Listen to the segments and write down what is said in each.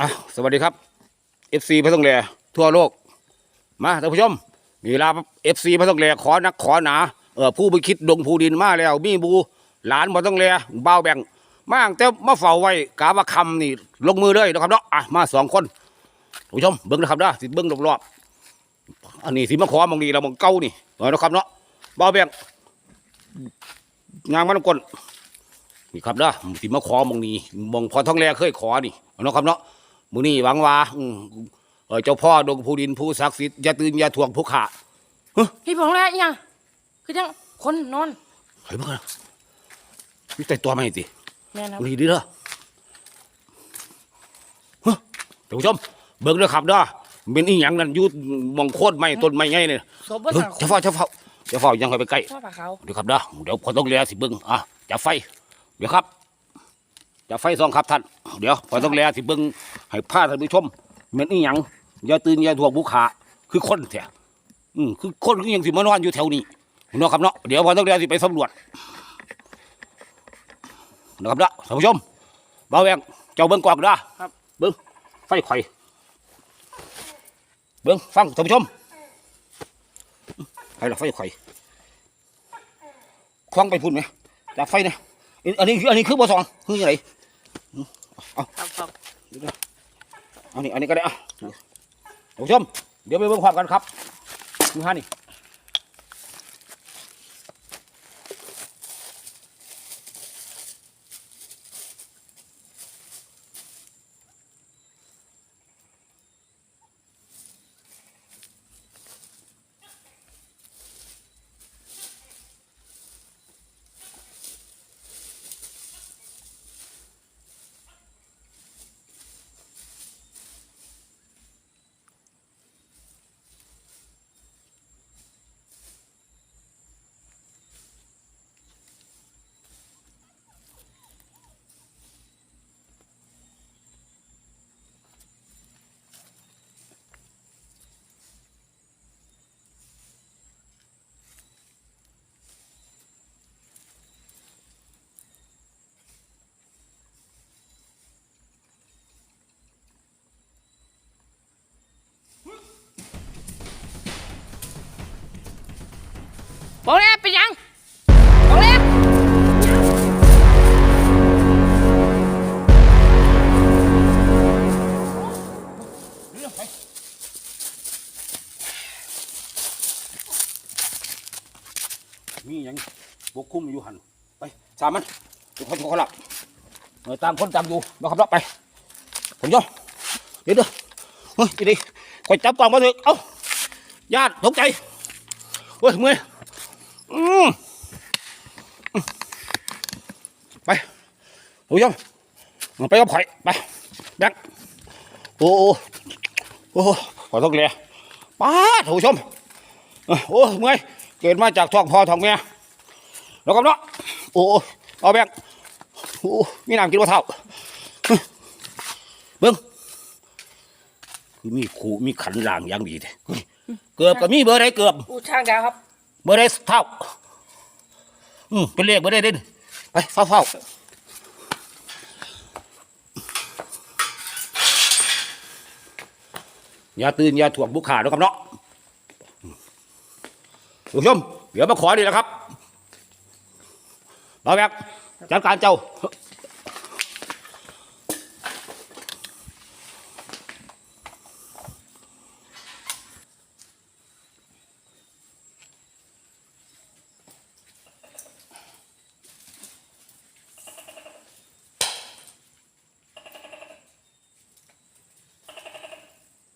อะสวัสดีครับ FC พระต้องแลทั่วโลก มาท่านผู้ชมนี่ลา FC พระต้องแลขอนักขอหนาเออผู้ไปคิดดงผู้ดินมาแล้ว มีบูหลานบ่ต้องแลบ่าวแบ่งมาตั้งแต่มาเฝ้าไว้กาว่าคำนี่ลงมือเลยนะครับเนาะอะมาสองคนท่านผู้ชมเบิ้งนะครับเด้อสิเบิ้งรอบๆอันนี้สิมาขอมองนีเรามองเก้านี่เอานะครับเนาะบ่าวแบ่งงานมันกลนี่ครับเด้อสิมาขอมองนี้มองพอท้องแลเคยขอนี่นะครับเนาะ มือนี่หวังว่าอืมเอ่อเจ้าพ่อดงผู้ดินผู้ศักดิ์สิทธิ์อย่าตื่นอย่าถ่วงผู้ขาพี่ผงแล้วอีหยังคือจังคนนอนเฮ้ยมึงนะมีแต่ตัวไม่ติแม่นครับนี่ดีเด้อเฮ้ยท่านผู้ชมเบิ่งเด้อครับเด้อเป็นอีหยังนั่นอยู่หมองโคตรไม้ต้นไม้ไงเนี่ยศพบ่เฮ้ยต่างเจ้าเฝ้าเจ้าเฝ้าเจ้าเฝ้ายังค่อยไปใกล้ พ่อปลาขาว เดี๋ยวครับเด้อเดี๋ยวพอต้องเลียสิเบิ่งอะจับไฟ เดี๋ยวครับ จับไฟซองครับท่าน เดี๋ยวพอต้องเลียสิเบิ่งให้พาท่านผู้ชมเหม็นอีหยังอย่าตื่นอย่าถ่วงผู้ขาคือคนแท้อืมคือคนคือหยังสิมานอนอยู่แถวนี้เนาะครับเนาะเดี๋ยวพอต้องเลียสิไปสำรวจนะครับเด้อท่านผู้ชมบ่าวแวงเจ้าเบิ่งกวางเด้อครับเบิ่งไฟไข่เบิ่งฟังท่านผู้ชมให้ละไฟไข่คล้องไปพุ่นไหมจับไฟเนี่ยอันอันนี้คืออันนี้คือบ่สองคือยังไง เอาครับครับเอานี่อันนี้ก็ได้อะท่านผู้ชมเดี๋ยวไปเบิ่งความกันครับดูฮะนี่ ผงแล้วเป็นยังผงแล้วมีหยังบกคุ้มอยู่หันไปสามมันทุกคนทุกคนหลับเออตามคนตามอยู่นะครับเนาไปผมยอเดี๋ยวเด้อเฮ้ยอีดีคอยจับกล่องมาเถอะเอ้าญาติตกใจเฮ้ยเมื่อยอือ ไปผมยไปกับข่อยไปแบงโอ้โอ้โอ้ขอต้องเลียป้าถูชมเอ้อโอ้เมื่อยเกิดมาจากท้องพ่อท้องแม่แล้วก็เนาะโอ้เอาแบงโอ้มีน้ำกินว่าเท่าเบิ้งคือมีขู่มีขันล่างอย่างดีเด้เฮ้ยเกือบก็มีเบอร์ใดเกือบอู้ช่างดาวครับ บอร์ใดเท่าอืมเป็นเลขเบอร์ใดเด่นไปเฝ้าเฝ้าอย่าตื่นอย่าถ่วงบุกขาด้วยครับเนาะผู้ชมเดี๋ยวมาขอดีแล้วครับเราแบบจัดการเจ้า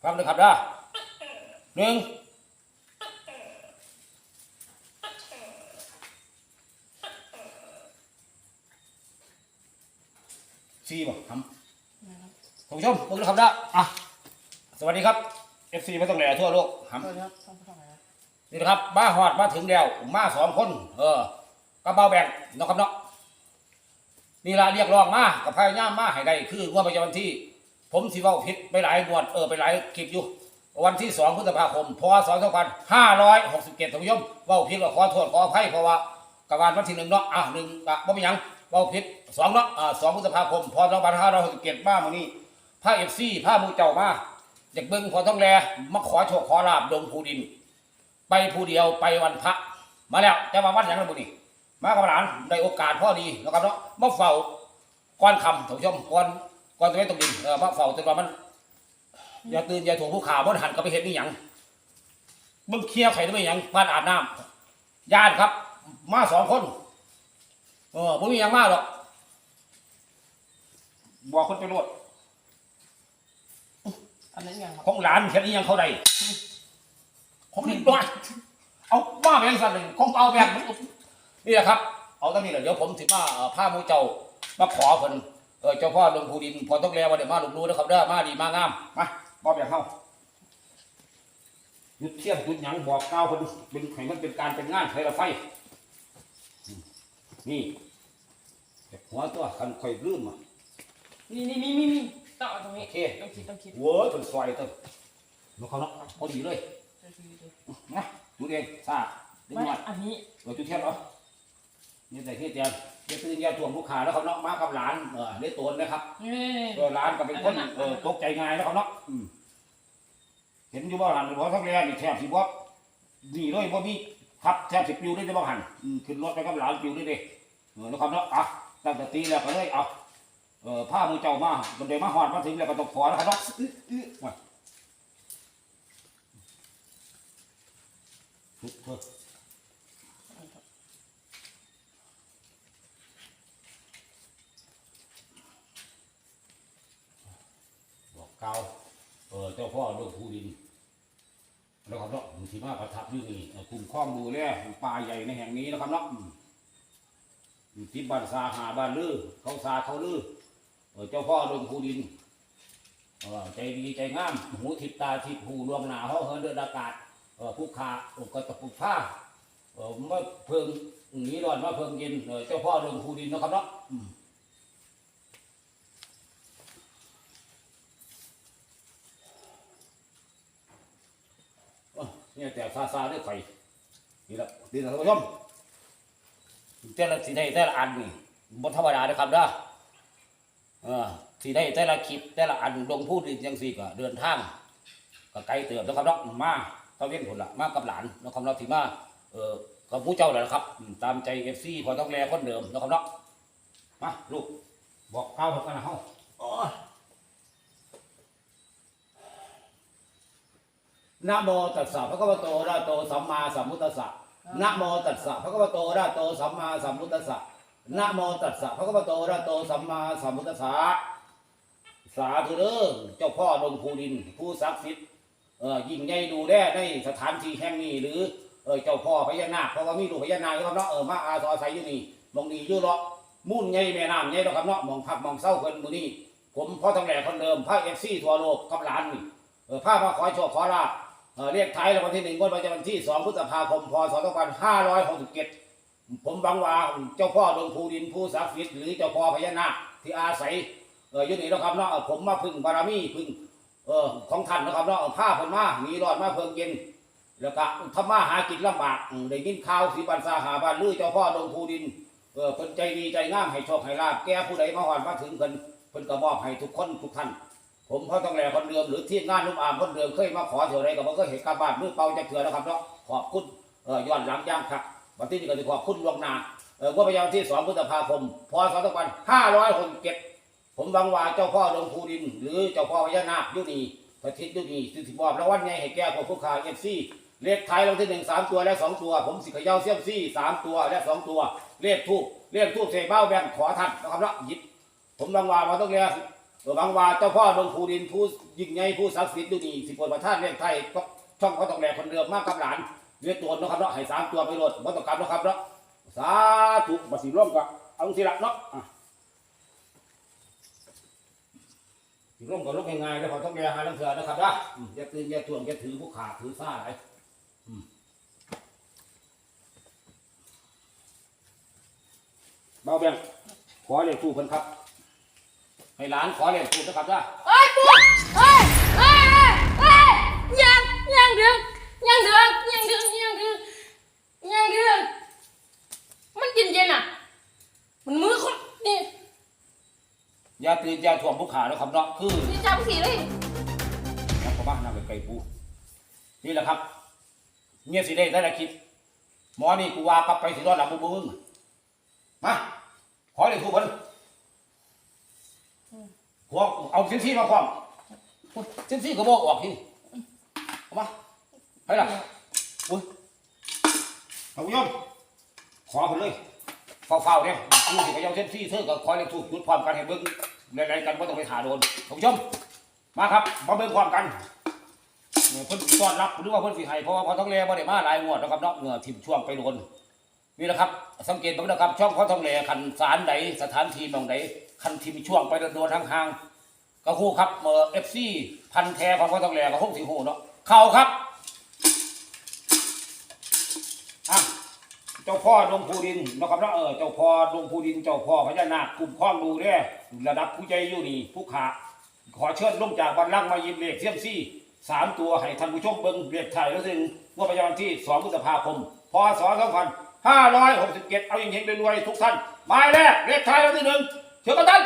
ฟังเลยครับนะหนึ่งสี่บ่ทำท่านผู้ชมฟังเลยครับนะอะสวัสดีครับ FC ไม่ต้องแหล่ทั่วโลกทำ นี่นะครับมาหอดมาถึงแล้วมาสองคน เออกับเบาแบ่งนะครับเนาะนี่ละเรียกร้องมากับพายามมาให้ได้คืองวดประจำวันที่ ผมสิเว้าผิดไปหลายงวดเออไปหลายคลิปอยู่ วันที่สองพฤษภาคมพศสองพันห้าร้อยหกสิบเจ็ดท่านผู้ชมเว้าผิดก็ขอโทษขออภัยเพราะว่ากวันวันที่หนึ่งเนาะอะหนึ่งกะบ่มีหยังเว้าผิดสองเนาะอ่าสองพฤษภาคมพศสองพันห้าร้อยหกสิบเจ็ดมาเมื่อนี้ผ้าเอฟซีผ้ามูเจ้ามาอยากเบิ่งพอต้องแลมาขอโชคขอลาบดงภูดิน ไปผู้เดียวไปวันพระ มาแล้วแต่ว่าวันหยังละบุนี่มากับหลานได้โอกาสพอดีนะครับเนาะมาเฝ้าก่อนคำท่านผู้ชมก่อนก่อนจะไปตกดินเออมาเฝ้าจนว่ามันอย่าตื่นอย่าถูกผู้ข่าวมันหันก็ไปเห็นนี่หยังมึงเคลียร์ไข่ได้ไหมหยังบ้านอาบน้ำญาติครับ มาสองคนเออผมมีหยังมากหรอกบอกคนไปโลดอันนั้นยังครับของหลานแค่นี้ยังเขาได้ ของนี่ด้วยเอาว่าแบงค์สัตว์หนึ่งของเอาแบงค์นี่แหละครับ เอาตั้งนี้แหละเดี๋ยวผมถือว่าเอ่อผ้ามูเจ้ามาขอเพิ่นเออเจ้าพ่อลงภูดิน พอต้องแล้วว่าเดี๋ยวมาหลุดรู้นะครับเด้อมาดีมางามมาบ่แบงค์เข้าหยุดเทียบหยุดหยังบอกก้าวเพิ่นเป็นให้มันเป็นการเป็นงานไฟละไฟอืมนี่แต่หัวตัวคันค่อยลืมอะนี่นี่นี่นี่นี่ต้องเอาตรงนี้โอเคต้องคิดต้องคิดโว้ยเป็นซอยเต้นมาเขาเนาะพอดีเลย นะดูเองซาดึงไม่หน่อยอันนี้เราจุดเทียนเหรอนี่แต่ที่เตียนจะตื่นอยาถ่วงลูกค้าแล้วเขาเนาะมากับหลานเออได้ตัวนะครับนี่ เออหลานก็เป็นคนเออตกใจง่ายแล้วเขาเนาะอืมเห็นอยู่ว่าหลานบอกทั้งแรงนี่แทบสิบ่นี่เลยบ่มีครับแทบสิปิวได้จะบ่หันอืมขึ้นรถไปกับหลานปิวได้เด้เออนะครับเนาะอะตั้งแต่ตีแล้วก็เลยเอาเออผ้ามือเจ้ามาบันไดมาหอดมาถึงแล้วก็ต้องขอแล้วครับเนาะอื้ออื้อมา ทุกเบอกเกาเออเจ้าพ่อเรื่องผู้ดิน แล้วครับเนาะที่มาประทับอยู่นี่เอ่อกลุ่มข้อมดูแลป่าใหญ่ในแห่งนี้นะครับเนาะมอยู่ที่บ้านซาหาบ้านลือเขาซาเขาลือเออเจ้าพ่อเรื่องผู้ดินเออใจดีใจงาม หูทิพตาทิพหูรวมหนาเขาเฮินเดินอากาศ ผู้ขาอุกตะปุกผ้าเออมาเพิ่งหนีร้อนมาเพิ่งเย็นเจ้าพ่อเรื่องผู้ดินนะครับเนาะเนี่ยแต่ซาซาด้วยไฟนี่แหละนี่ละท่านผู้ชมแต่ละสีได้แต่ละอันนี่บนธรรมดาเลยครับเด้อเออสีได้แต่ละคลิปแต่ละอันลงพูดยังสี่ก็เดินทางก็ไกลเติบนะครับเนาะมา เขาเลี้ยงผลละมากกับหลานนครับเนาะที่มาเออกับผู้เจ้าแหละครับตามใจเอฟซีพอต้องแลคนเดิมนะครับเนาะมาลูกบอกข้าวเพิ่นกันนะเฮาโอ้ยนะโมตัสสะพระคัมโตระโตสัมมาสัมพุทธัสสะนะโมตัสสะพระคัมโตระโตสัมมาสัมพุทธัสสะนะโมตัสสะพระคัมโตระหะโตสัมมาสัมพุทธัสสะสาธุเด้อเจ้าพ่อดงภูดิน ผู้ศักดิ์สิทธิ์ เออยิ่งใหญ่ดูแลในสถานที่แห่งนี้หรือเออเจ้าพ่อพญานาคเพราะว่ามีลูกพญานาคครับเนาะเออมาอาศัยอยู่นี่มองดีอยู่เลาะมุ่นใหญ่แม่น้ำใหญ่แล้วครับเนาะมองพักมองเศร้าเพิ่นมื้อนี้ผมพ่อทองแหล่คนเดิมพระเอฟซีทั่วโลกกับหลานนี่เออพามาขอโชคขอลาภเออเรียกไทยรางวัลที่หนึ่งงวดประจำวันที่สองพฤษภาคมพศสองพันห้าร้อยหกสิบเจ็ดผมบังว่าเจ้าพ่อดวงภูดินผู้ศักดิ์สิทธิ์หรือเจ้าพ่อพญานาคที่อาศัยเอออยู่นี่นะครับเนาะเออผมมาพึ่งบารมีพึ่ง เออของท่านนะครับเนาะผ้าเพิ่นมาหนีรอดมาเพิ่งเย็น แล้วก็ทำมาหากินลำบากได้ยินข่าวสีบันซาหาบ้านลือเจ้าพ่อดงภูดินเออเพิ่นใจดีใจงามให้โชคให้ลาบแก่ผู้ใดมาหอดมาถึงเพิ่นเพิ่นก็มอบให้ทุกคนทุกท่าน ผมพ่อต้องแหล่คนเดิมหรือที่งานนุ่มอามคนเดิมเคยมาขอเท่าไรก็บ่เคยเห็นกลับบ้านมือเปล่าจะเถื่อนะครับเนาะขอบคุณเออย้อนหลังย่างครับวันที่นี้ก็จะขอบคุณลวงนาเออว่าพยายามที่สองพฤษภาคมพศสองพันห้าร้อยหกเจ็ด ผมบังว่าเจ้าพ่อดวงภูดิน หรือเจ้าพ่อพญานาคยุนีพระทิศยุนีสิสิบอบรางวัลไงให้แก่พวกผู้ขาเอฟซีเลขท้ายรางวัลที่หนึ่งสามตัวและสองตัว ผมสิขย่าเสี้ยมซี่สามตัวและสองตัว เลขทูบเลขทูบเสกเบ้าแบงขอท่านนะครับเนาะหยิบผมบังว่ามาต้องเรียนเออบางว่าเจ้าพ่อดวงภูดินผู้ยิ่งใหญ่ผู้ศักดิ์สิทธิ์ดูดีสิบปประท่านเรียกไทยช่องเขาต้องแหลกคนเดิมมากกับหลานเรียกตัวนะครับเนาะให้สามตัวไปโหลดบ่ต้องกลับนะครับเนาะสาธุบัสิร่วมกับเอาสิละเนาะอะ สิร่วมกับลูกง่ายๆแล้วพอต้องแหลหาลังเสือนะครับนะอืมอย่าตื่นอย่าทวงอย่าถือผู้ขาถือซ่าไรอืมเบาเบียงขอเรียกครูเพิ่นครับ ให้หลานขอเรียกครูนะครับนะเอ้ยปูเอ้ยเอ้ยเอ้ยเอ้ยยังยังดึงยังดึงยังดึงยังดึงยังดึงมันเย็นเย็นๆอะ มันมือคนนี่ ย่าตื่นอย่าถ่วงผู้ขานะครับเนาะคือนี่จำสีเลยนักบ้านนั่งไกลๆปูนี่แหละครับ เงียบสิได้ได้ละคิดหมอนี่กูว่ากลับไปสิรอดหลังมึงมึงมาขอเลยทุกคนหัวเอาเส้นซี่มาความเส้นซี่ก็บอกออกทีเอามาไปล่ะอุ้ยเอาโยมขอคนเลยเฝ้าๆเนี่ยกูสิไปเอาเส้นซี่เธอก็คอยเลยถูกจุดความกันให้เบิ้ง อะไรกันว่าต้องไปถ่าโดนท่านผู้ชม มาครับ มาเบิ่งความกันเพิ่นต้อนรับหรือว่าเพิ่นสิให้เพราะว่าพอต้องแลบ่ได้มาหลายงวดนะครับเนาะเหงื่อทิ่มช่วงไปโดนนี่แหละครับ สังเกตเบิ่งนะครับ ช่องเขาต้องแลคันสารใดสถานที่หมองใดคันทิ่มช่วงไปโดนๆห่างก็ฮู้ครับเอ่อ FC พันแท้ของเขาต้องแลก็คงสิฮู้เนาะเข้าครับอะ เจ้าพ่อดงภูดินนะครับเนาะเออเจ้าพ่อดงภูดินเจ้าพ่อพญานาคกลุ่มข้องดูเด้อระดับผู้ใจอยู่นี่ผู้ขาขอเชิญลงจากบันลังมายิบเลขเซียมซี่สามตัวให้ท่านผู้ชมเบิ้งเรียดไทยแล้วซึ่งเมื่อประมาณที่สองพฤษภาคมพศสองพันห้าร้อยหกสิบเจ็ดเอาอย่างเฮงๆรวยๆทุกท่านหมายแรกเลขไทยแล้วที่หนึ่งเชิญกันท่าน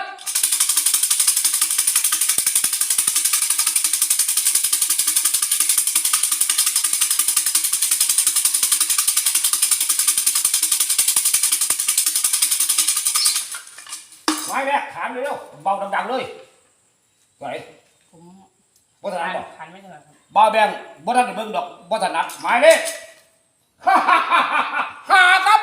หมายแรกถามเลยเร็วเบาดังๆเลยไหนผมวัฒนทานบอกทานไม่ถนัดครับบ่าวแบงบ่ทันได้เบิ่งดอกบ่ถนัดหมายเลขฮ่าฮ่าฮ่าฮ่าฮ่าครับ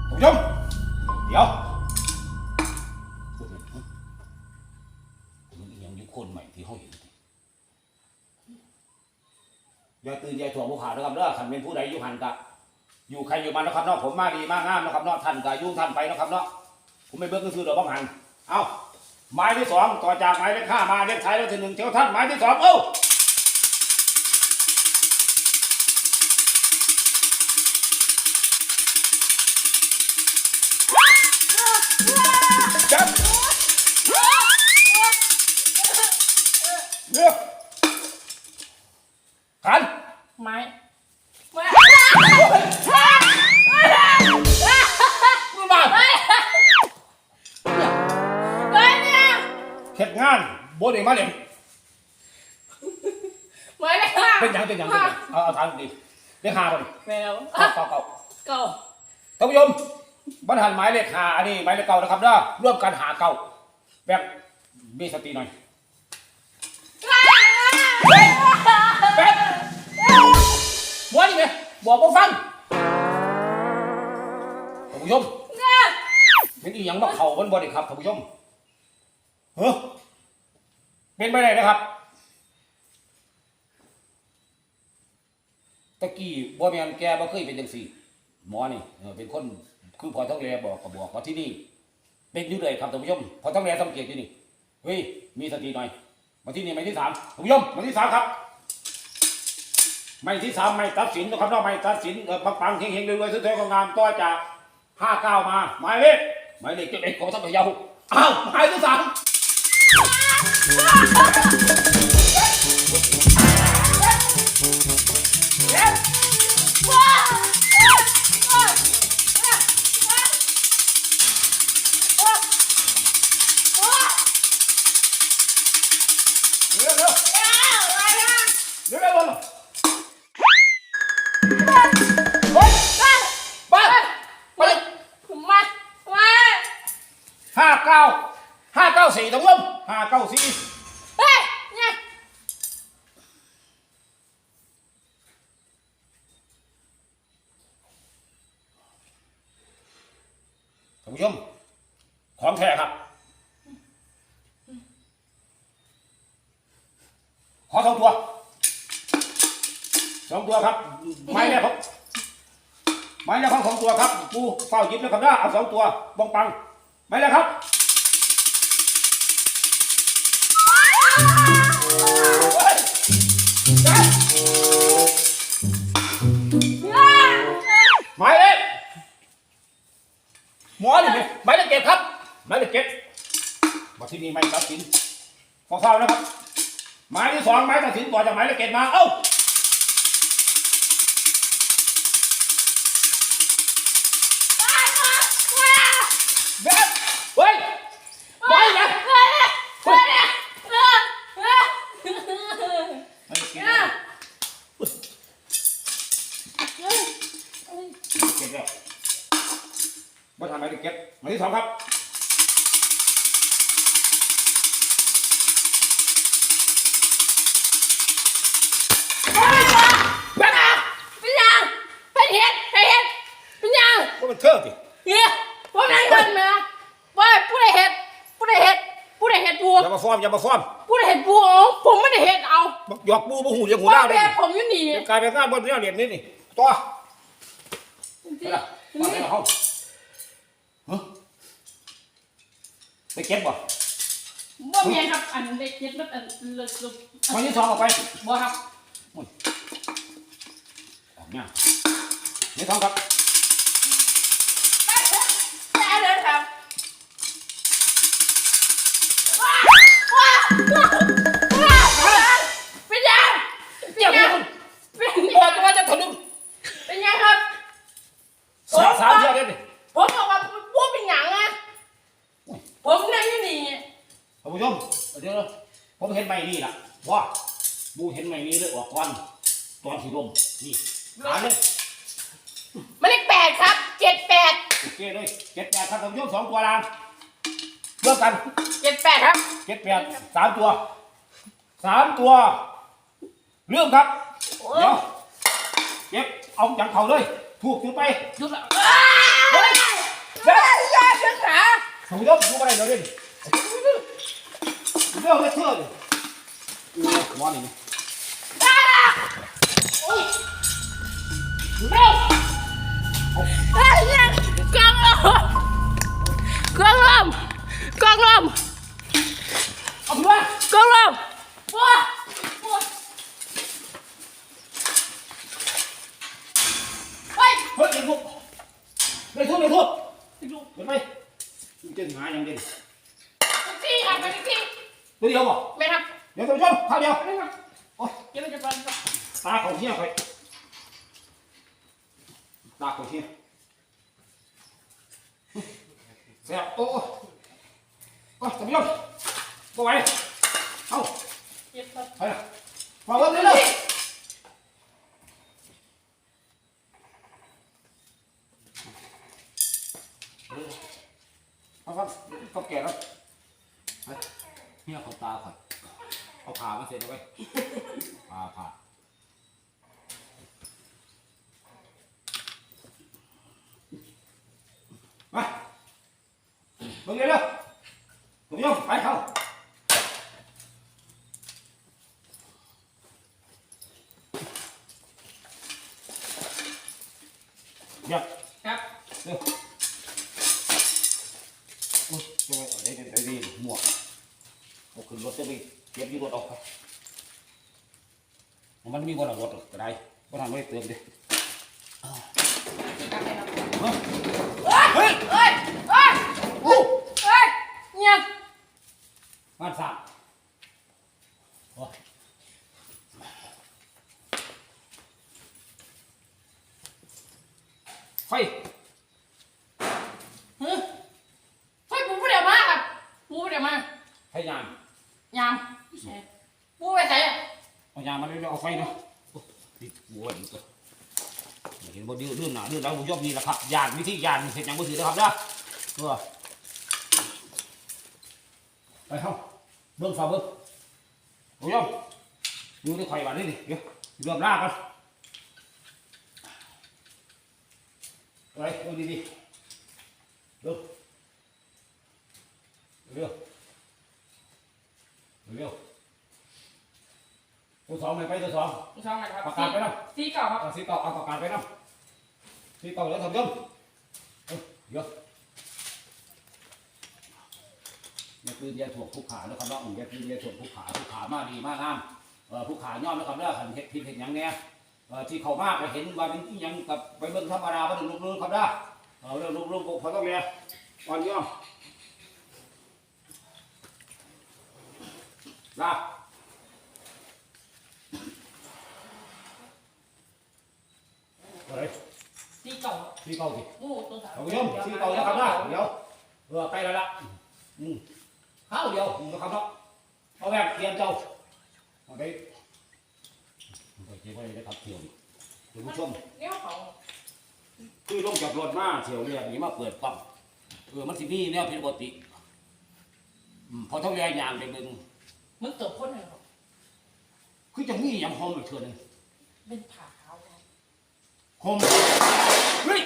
ท่านผู้ชมเดี๋ยว อย่าตื่นอย่าถ่วงผู้ขาดนะครับเด้อขันเป็นผู้ใดอยู่หันกะอยู่ใครอยู่มันนะครับเนาะผมมาดีมากงามนะครับเนาะท่านกะยุ่งท่านไปนะครับเนาะผมไม่เบิ่งก็คือดอกบังหันเอาไม้ที่สองต่อจากไม้เลขห้ามาเลขท้ายเลขที่หนึ่งเที่ยวท่านไม้ที่สองเอ้า ยังเอาเอาทางดีเลขห้าก่อนแมวเก่าเก่าเก่าเก่าท่านผู้ชมบรรหันหมายเลขหาอันนี้หมายเลขเก่านะครับเด้อร่วมกันหาเก่าแบบมีสติหน่อยแบบม้วนนี่ไหมบอกว่าฟังท่านผู้ชมเป็นอีหยังมาเข่าบนบอดี้ครับท่านผู้ชมเฮ้อเป็นไปได้นะครับ ตะกี้บ่แม่นแกบ่เคยเป็นจังซี่ หมอนี่เออเป็นคนคือพอท้องแรบอกก็บอกว่าที่นี่ เป็นอยู่เลยครับท่านผู้ชมพอท้องแรสังเกตอยู่นี่เฮ้ยมีสติหน่อยมาที่นี่ไม่ที่สามท่านผู้ชมมาที่สามครับไม่ที่สามไม่ตัดสินนะครับเนาะไม่ตัดสินเออปังๆเฮงๆรวยๆสวยๆงามต่อจากห้าเก้ามาหมายเลขหมายเลขเจ็ดเอ็ดของทัพพยาอ้าวหมายที่สาม ห้าเก้าห้าเก้าสี่ท่านผู้ชมห้าเก้าสี่ เฮ้ยเนี่ย ท่านผู้ชม ของแท้ครับ ขอ สองตัวสองตัวครับ ไม้แล้วครับไม้แล้วครับสองตัวครับปูเฝ้าหยิบแล้วครับนะเอาสองตัวบองปังไม้แล้วครับเฮ้ยจับไม้เล็กหมอนี่ไหมไม้เล็กเก็บครับไม้เล็กเก็บมาที่นี่ไม่ตัดสินเฝ้าๆนะครับ ไม้ที่สองไม้ตัดสินต่อจากไม้ละเกตมา เอ้าเบสเฮ้ยบอยนะเก็บแล้วมาทำไมถึงเก็บมาที่สองครับ อย่ามาฟ้อมอย่ามาฟ้อมผู้ใดเห็ดบัวอ๋อผมไม่ได้เห็ดเอาหยอกบูบูหูยังหูว่าดาวเลแม่ยผมอยู่นี่กลายเป็นงานบนเรื่องเหรียญนี่นี่ตัวไปละมาไปละห้องฮะไปเก็บบ่บ่แม่ครับอันเด็กเห็ดมันอันเลิกลุกหมายที่สองออกไปบ่ครับออกเนี่ยนี่สองครับ เป็นยังเป็นยังเป็นบอยักงว่าจะถลุงเป็นยังครับสามสามเที่ยวเดียวนี่ผมบอกว่าพวกเป็นหยังอะผมนั่งอยู่นี่ท่านผู้ชมเดี๋ยวผมเห็นใบนี้ล่ะว่าบูเห็นใบนี้เลยออกก่อนตอนสีลมนี่หาเลยหมายเลขแปดครับเจ็ดแปดโอเคเลยเจ็ดแปดครับท่านผู้ชมสองตัวลางเลือกกันเจ็ดแปดครับเจ็ดแปดสามตัวสามตัวเรื่องครับโอ้เดี๋ยวเก็บเอาอย่างเขาเลยถูกจุดไปดูแล้วเฮ้ยเฮ้ยยาเชิงขาท่านผู้ชมดูอะไรเดี๋ยวนี้เรื่องเลือดเชื่อเลยอู้หัวนี่นะอ้าโอ้ยเร็วเฮ้ยยังกองลมกองลมกองลมเอา ถือว่ากองลมว้าว้าเฮ้ยเฮ้ยเด็กทุบเด็กทุบเด็กทุบเห็นไหมมันจะหาอย่างเดียวซี่ครับไปซี่ตัว เดียวบ่ไม่ครับเดี๋ยวท่านผู้ชมข้าวเดียวไม่ครับโอ้ยเดี๋ยวมันจะฟันครับตาของเชี่ยไปตาของเชี่ยเสียโอ้โอ้โอ้ยท่านผู้ชมบ่ไหวเอาเจ็บครับไปละมาเริ่มเลยเลยเอาครับก็แก่แล้วไปเนี่ยเขาตาข่อยเอาผ่ามาเสร็จแล้วไปผ่าผ่ามาเบิ่งเลยเร็วผมยอมไปเข้า เดี๋ยว ครับ เดี๋ยวโอ้ยจะไปเอาได้ได้ได้ดีหมวกเอาขึ้นรถจะไปเก็บที่รถออกไป มันมีบนรถก็ได้บนทางไม่ได้เติมดิเฮ้ยเฮ้ยเฮ้ย โอ้ เฮ้ยเนี่ย งานสามโอ้ไฟ เฮ้ยเฮ้ยปูไม่ได้มาครับปูไม่ได้มา ไฟยาม ยามปูไปไหนอะ เอายามมาเรื่อยๆเอาไฟเนาะโอ้ดิบัวดิตัวเห็นบ่ดื้อดื้อหนาดื้อแล้วผมยอบนี่แหละครับ ยานวิธียานเสร็จยังบ่ถือนะครับนะเออไปเข้าเบิ่งฝ่าเบิ่งผมยอมดูที่ไข่บ้านนี่ดิเดี๋ยวเริ่มลากกันไปดูดีๆดูเร็วเร็วตัวสองไหนไปตัวสองช่องไหนครับประกาศไปแล้วสีเก่าครับเอาสีเก่าเอาประกาศไปนะสีเก่าแล้วทำยัง เยเดี๋ยาปืนยาถั่วผู้ขานะครับเนาะยาปืนยาถั่วผู้ขาผู้ขามาดีมากงามเออผู้ขาย่อมนะครับเนาะเหันเห็ดผิดเห็ดหยังเนี่ยเออที่เขามากไปเห็นว่าเป็นยังกับไปเบิ่งธรรมดาบ่ได้ลุกๆครับเด้อเออเรื่องลุกๆพอต้องเรียนอ่อนย่อมลาเฮ้ยสีเก่า สีเก่าสิโอ้ตัวสาวท่านผู้ชมที่เก่านะครับนะเดี๋ยวเออใกล้แล้วละอืมข้าวเดียวนะครับเนาะเอาแบบเตรียมเจ้าเอาไปเอาไปเก็บไว้ได้ครับเที่ยวท่านผู้ชมเนี่ยเขาคือลงจากรถมาเที่ยวเรียกนี้มาเปิดปั๊มเออมันสิมีแนวผิดปกติอืมพอเท่าแรงยางไปเบิ่งมันเติบพ้นเลยหรอคือจะมีอย่างหอมอีกเทื่อหนึงเป็นผ่าขาวครับหอมเฮ้ย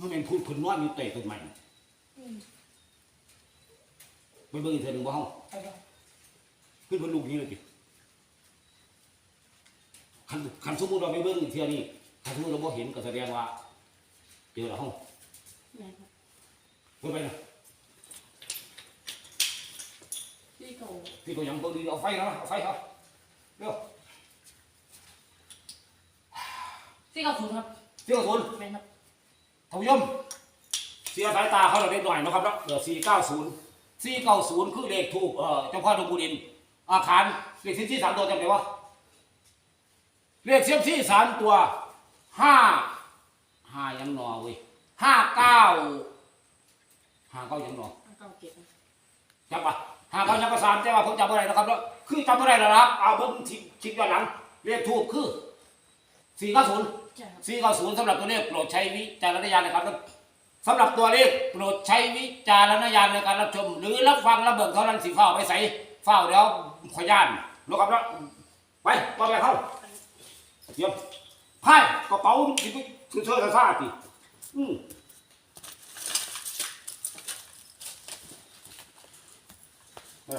มันเป็นพูดคนน้อยมีเตะต้นใหม่อืมไปเบิ่งอีกเทื่อหนึงบ่เฮาเอาละขึ้นบนลูกนี้เลยจิคันคันสมมุติเราไปเบิ่งอีกเทื่อนี้คันสมมุติเราบ่เห็นก็แสดงว่าเจอแล้วเฮาแม่ครับเบิ่งไปนะที่เขาพี่ก็ยังเบิ่งดีเอาไฟนะเอาไฟครับเร็วที่เขาสูงครับเที่ยวสนแม่ครับ ท่านผู้ชมเสียสายตาเขาเราเล็กหน่อยนะครับเนาะเดี๋ยว490 490คือเลขถูกเอ่อเจ้าพ่อดงบุรินทร์อาคารเลขที่ที่สามตัวจำได้ว่าเลขเสียมที่สามตัวห้าห้ายังหนอเว้ยห้าเก้าห้าเก้ายังหนอเก้าเจ็ดนะจำปะห้าเก้ายังกระสามแต่ว่าผมจำไม่ได้นะครับเนาะคือจำไม่ได้แล้วนะครับเอาเบิ้งชิชิดย้อนหลังเลขถูกคือสี่เก้าศูนย์ใช่ครับ สี่เก้าศูนย์สำหรับตัวเลขโปรดใช้วิจารณญาณในการรับสำหรับตัวเลขโปรดใช้วิจารณญาณในการรับชม หรือรับฟังรับเบิ่งเท่านั้นสิเฝ้าไปใส่เฝ้าเดี๋ยวขอย่านนะครับเนาะไปต่อไปเข้าเยี่ยมไพ่กระเป๋าสิไปคือเสื้อซ่าๆสิอืมไป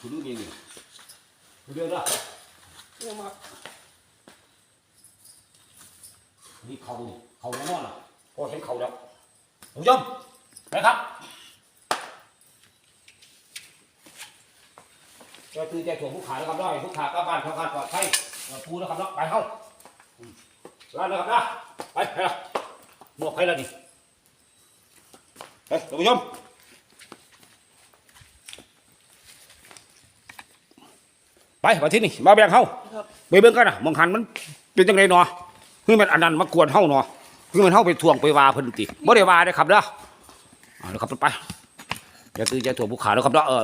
คุณดูดีนี่คุณเดือดละเรื่องมา นี่เขานี่เขาแน่นอนอะพอเห็นเขาแล้วผู้ชมนะครับจะตื่นใจถ่วงผู้ขายนะครับได้ผู้ขายกลับบ้านเขาการปลอดภัยเอ่อปูนะครับเนาะไปเข้าอืมร้านนะครับนะไปไปละหมวกใครละนี่ไปท่านผู้ชมไปมาที่นี่มาแบ่งเข้าครับไปเบิ่งกันนะมองหันมันเป็นจังไดเนาะ คือมันอันนั้นมากวนเฮาเนาะคือมันเฮาไปทวงไปว่าเพิ่นติบ่ได้ว่าเด้อครับเด้อเอาละครับไปอย่าตื่นอย่าถ่วงผู้ขาเด้อครับเด้อเออ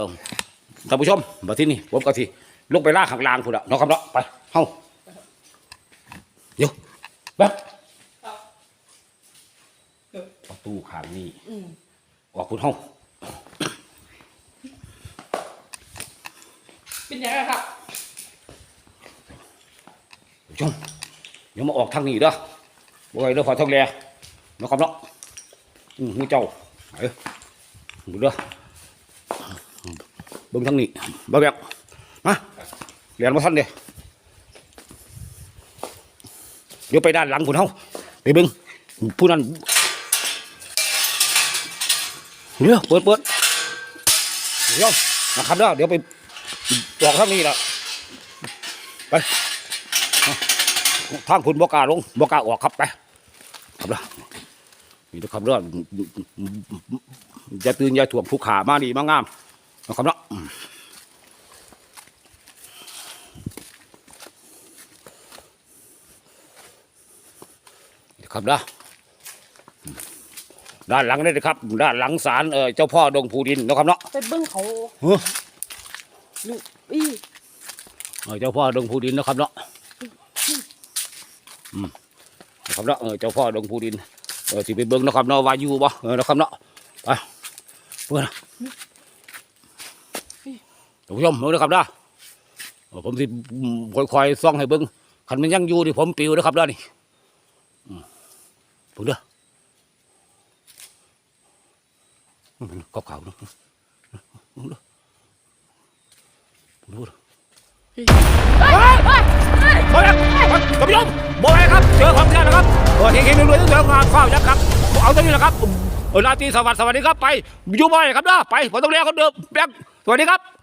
ท่านผู้ชมมาที่นี่ผมก็สิลงไปล่าข้างล่างพุ่นละเนาะครับเนาะไปเฮาเดี๋ยวแบบครับประตูข้างนี้อืมออกพุ่นเฮาเป็นยังไงครับผู้ชม เดี๋ยวมาออกทางนี้เด้อบ่ไว้เด้อพอทองแลเนาะครับเนาะอือหมู่เจ้าเอ้ยดูเด้อเบิ่งทางนี้บ่แบบมาเรียนมาท่านเด้เดี๋ยวไปด้านหลังคุณเฮาไปเบิ่งผู้นั้นเดี๋ยวเปิดเปิดเดี๋ยวนะครับเด้อเดี๋ยวไปบอกทางนี้ละไป ทางคุณบ่กล้าลงบ่กล้าออกครับไปครับเด้อนี่นะครับเด้ออย่าตื่นอย่าถ่วงผู้ขามาดีมางามนะครับเนาะอืมนี่ครับนะอืมด้านหลังนี่นะครับ ด้านหลังศาลเออเจ้าพ่อดงภูดินนะครับเนาะไปเบิ้งเขาเฮ้อลูกอี้เออเจ้าพ่อดงภูดินนะครับเนาะอืม นะครับเนาะเจ้าพ่อดงภูดินเออสิไปเบิ่งนะครับเนาะว่าอยู่บ่เออนะครับเนาะไปเบิ่งนท่านผู้ชมเบิ่งนะครับเนาะผมสิค่อยๆส่องให้เบิ่งคันมันยังอยู่นี่ผมปิวนะครับเด้อนี่อืมเด้ออืมขาวๆเนาะเบิ่งเด้อเบิ่งเด้อ เฮ้ยเฮ้ยเฮ้ยเฮ้ยโอ้ยครับท่านผู้ชมโบยครับ เจอของแท้นะครับโอ้เฮงๆรวยๆต้องเจองานเฝ้ายักษ์ครับ เอาตรงนี้แหละครับเออราตรีสวัสดิ์สวัสดีครับ ไปอยู่บ่อยครับนะไปผมต้องเรียกคนเดิมแบงสวัสดีครับ